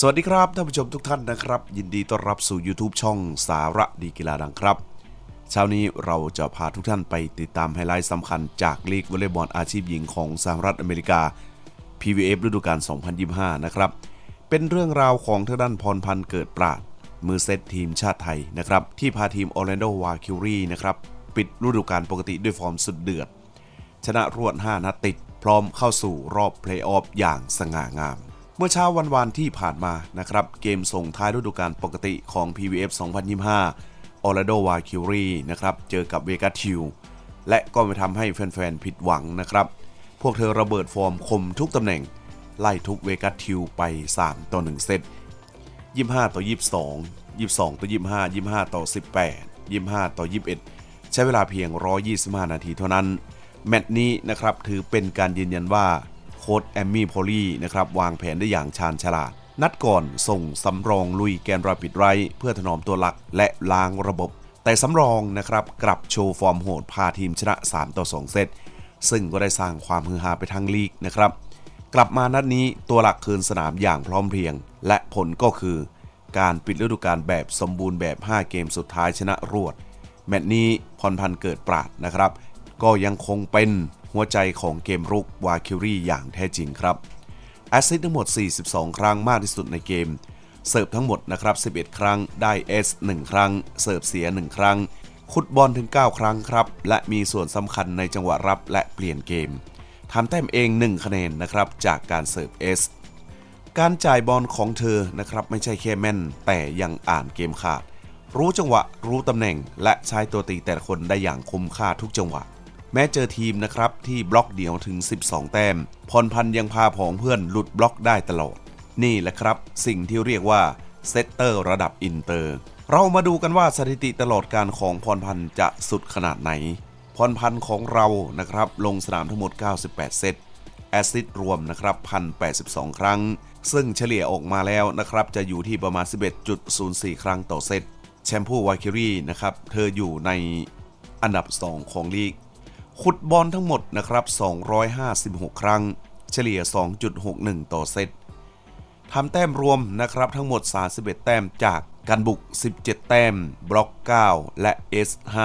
สวัสดีครับท่านผู้ชมทุกท่านนะครับ ยินดีต้อนรับสู่ YouTube ช่องสาระดีกีฬาดังครับเช้านี้เราจะพาทุกท่านไปติดตามไฮไลท์สำคัญจากลีกวอลเลย์บอลอาชีพหญิงของสหรัฐอเมริกา PVF ฤดูกาล 2025 นะครับ เป็นเรื่องราวของทางด้านพรพันธ์เกิดปราด มือเซตทีมชาติไทยนะครับ ที่พาทีมออร์แลนโดวาคิวรีนะครับปิดฤดูกาลปกติด้วยฟอร์มสุดเดือด ชนะรวด 5 นัดติด พร้อมเข้าสู่รอบเพลย์ออฟอย่างสง่างาม เมื่อเช้าวันวานที่ผ่านมานะครับเกมส่งท้ายฤดูกาลปกติของ PVF 2025ออร์แลนโดวาคิวรีนะครับเจอกับเวกัสทิวและก็ไม่ทำให้แฟนๆผิดหวังนะครับ พวกเธอระเบิดฟอร์มคมทุกตำแหน่ง ไล่ทุกเวกัสทิวไป 3 ต่อ 1 เซต 25 ต่อ 22 22 ต่อ 25 25 ต่อ 18 25 ต่อ 21 ใช้เวลาเพียง 125 นาทีเท่านั้น แมตช์นี้นะครับถือเป็นการยืนยันว่า โค้ชแอมมี่พอลลี่นะครับวางแผนได้อย่างชาญฉลาด นัดก่อนส่งสำรองลุยแกนราปิดไร เพื่อถนอมตัวหลักและล้างระบบ แต่สำรองนะครับกลับโชว์ฟอร์มโหดพาทีมชนะ 3 ต่อ 2 เซตซึ่งก็ได้สร้างความฮือฮาไปทั้งลีกนะครับ กลับมานัดนี้ตัวหลักคืนสนามอย่างพร้อมเพรียง และผลก็คือ การปิดฤดูกาลแบบสมบูรณ์แบบ 5 เกมสุดท้ายชนะรวด แมตช์นี้พรพันธ์เกิดปราดนะครับ ก็ยังคงเป็น หัวใจของเกมรุกวาคิวรี่อย่างแท้จริงครับแอสซิสต์ทั้งหมด 42 ครั้งมากที่สุดในเกม เสิร์ฟทั้งหมดนะครับ 11 ครั้งได้ S 1ครั้ง เสิร์ฟเสีย 1 ครั้งขุดบอลถึง 9 ครั้งครับ และมีส่วนสำคัญในจังหวะรับและเปลี่ยนเกมทำแต้มเอง 1 คะแนนนะครับจากการเสิร์ฟ S การจ่ายบอลของเธอนะครับไม่ใช่แค่แม่น แต่ยังอ่านเกมขาด รู้จังหวะรู้ตำแหน่ง และใช้ตัวตีแต่ละคนได้อย่างคุ้มค่าทุกจังหวะ แม้เจอทีมนะครับที่บล็อกเดียวถึง 12 แต้มพรพันธ์ยังพาผองเพื่อนหลุดบล็อกได้ตลอด นี่แหละครับ สิ่งที่เรียกว่าเซตเตอร์ระดับอินเตอร์ เรามาดูกันว่าสถิติตลอดการของพรพันธ์จะสุดขนาดไหน พรพันธ์ของเรานะครับลงสนามทั้งหมด 98 เซตแอซิสรวมนะครับ1,082 ครั้ง ซึ่งเฉลี่ยออกมาแล้วนะครับจะอยู่ที่ประมาณ 11.04 ครั้งต่อเซตแชมพูวาคิรีนะครับ เธออยู่ในอันดับ 2 ของลีก ขุดบอลทั้งหมดนะครับ 256 ครั้ง เฉลี่ย 2.61 ต่อเซตทำแต้มรวมนะครับทั้งหมด 31 แต้มจากการบุก 17 แต้ม บล็อก 9 และ S5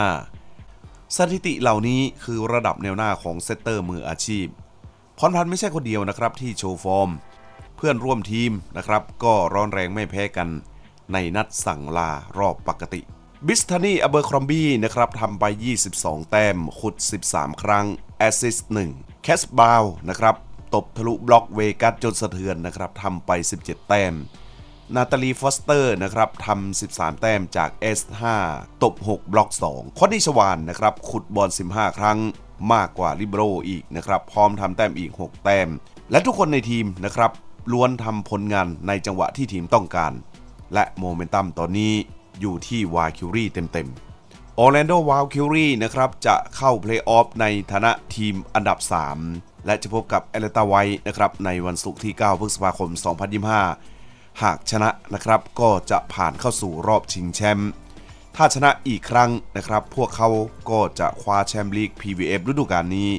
สถิติเหล่านี้คือระดับแนวหน้าของเซตเตอร์มืออาชีพพรพันธ์ไม่ใช่คนเดียวนะครับที่โชว์ฟอร์ม เพื่อนร่วมทีมนะครับ ก็ร้อนแรงไม่แพ้กันในนัดสั่งลารอบปกติ บิสทานีอเบอร์ครอมบี้นะครับทำไป 22 แต้มขุด 13 ครั้ง แอสซิสต์1แคสบาวนะครับ ตบทะลุบล็อกเวกัสจนสะเทือนนะครับทำไป 17 แต้ม นาตาลีฟอสเตอร์นะครับทำ 13 แต้มจาก S5 ตบ 6 บล็อก 2 คอนดิชวานนะครับ ขุดบอล 15 ครั้ง มากกว่าลิเบโรอีกนะครับ พร้อมทำแต้มอีก 6 แต้ม และทุกคนในทีมนะครับล้วนทำผลงานในจังหวะที่ทีมต้องการ และโมเมนตัมตอนนี้ อยู่ที่วาคิวรีเต็มๆออร์แลนโดวาคิวรีนะครับจะเข้าเพลย์ออฟในฐานะทีมอันดับ 3 และจะพบกับเอเลตาไวท์นะครับในวันศุกร์ที่ 9 พฤษภาคม 2025 หากชนะนะครับก็จะผ่านเข้าสู่รอบชิงแชมป์ถ้าชนะอีกครั้งนะครับ พวกเขาก็จะคว้าแชมป์ลีก PVF ฤดูกาลนี้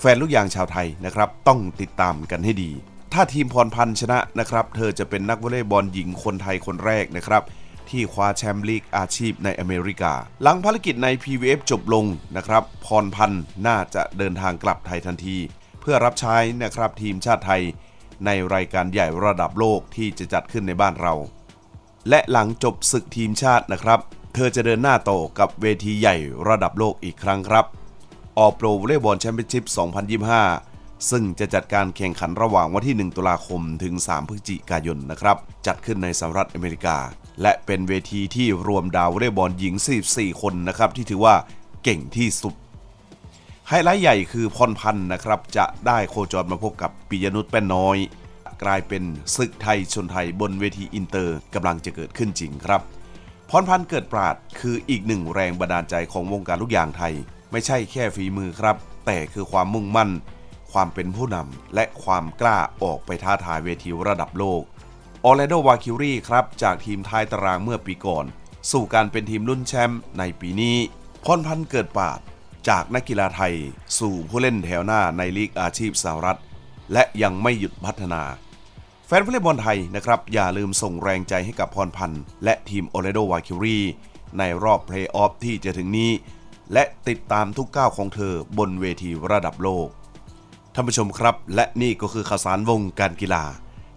แฟนลูกยางชาวไทยนะครับ ต้องติดตามกันให้ดี ถ้าทีมพรพันธ์ชนะนะครับ เธอจะเป็นนักวอลเลย์บอลหญิงคนไทยคนแรกนะครับ ที่คว้าแชมป์ลีกอาชีพในอเมริกา หลังภารกิจใน PVF จบลงนะครับ พรพันธ์น่าจะเดินทางกลับไทยทันที เพื่อรับใช้นะครับทีมชาติไทย ในรายการใหญ่ระดับโลกที่จะจัดขึ้นในบ้านเรา และหลังจบศึกทีมชาตินะครับ เธอจะเดินหน้าต่อกับเวทีใหญ่ระดับโลกอีกครั้งครับออโปรวอลเลย์บอลแชมเปี้ยนชิพ 2025 ซึ่งจะจัดการแข่งขันระหว่างวันที่ 1 ตุลาคมถึง 3 พฤศจิกายนนะครับ จัดขึ้นในสหรัฐอเมริกา และเป็นเวทีที่รวมดาววอลเลย์บอลหญิง 44 คนนะครับ ที่ถือว่าเก่งที่สุด ไฮไลท์ใหญ่คือพรพันธ์นะครับ จะได้โคจรมาพบกับปิยนุชแป้นน้อย กลายเป็นศึกไทยชนไทยบนเวทีอินเตอร์กำลังจะเกิดขึ้นจริงครับพรพันธ์เกิดปราดคืออีกหนึ่งแรงบันดาลใจของวงการลูกยางไทย ไม่ใช่แค่ฝีมือครับ แต่คือความมุ่งมั่น ความเป็นผู้นำและความกล้าออกไปท้าทายเวทีระดับโลกออร์แลนโดวาคิวรีครับจากทีมท้ายตารางเมื่อปีก่อน สู่การเป็นทีมรุ่นแชมป์ในปีนี้พรพันธ์เกิดปาด จากนักกีฬาไทย สู่ผู้เล่นแถวหน้าในลีกอาชีพสหรัฐ และยังไม่หยุดพัฒนา แฟนวอลเลย์บอลไทยนะครับ อย่าลืมส่งแรงใจให้กับพรพันธ์และทีมโอเลโดวาคิรีในรอบเพลย์ออฟที่จะถึงนี้ และติดตามทุกก้าวของเธอบนเวทีระดับโลก ท่านผู้ชมครับ และนี่ก็คือข่าวสารวงการกีฬา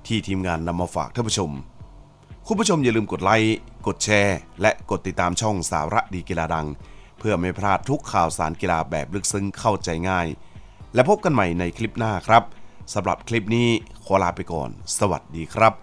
ที่ทีมงานนำมาฝากท่านผู้ชม คุณผู้ชมอย่าลืมกดไลค์ กดแชร์ และกดติดตามช่องสาระดีกีฬาดัง เพื่อไม่พลาดทุกข่าวสารกีฬาแบบลึกซึ้งเข้าใจง่าย และพบกันใหม่ในคลิปหน้าครับสำหรับคลิปนี้ขอลาไปก่อน สวัสดีครับ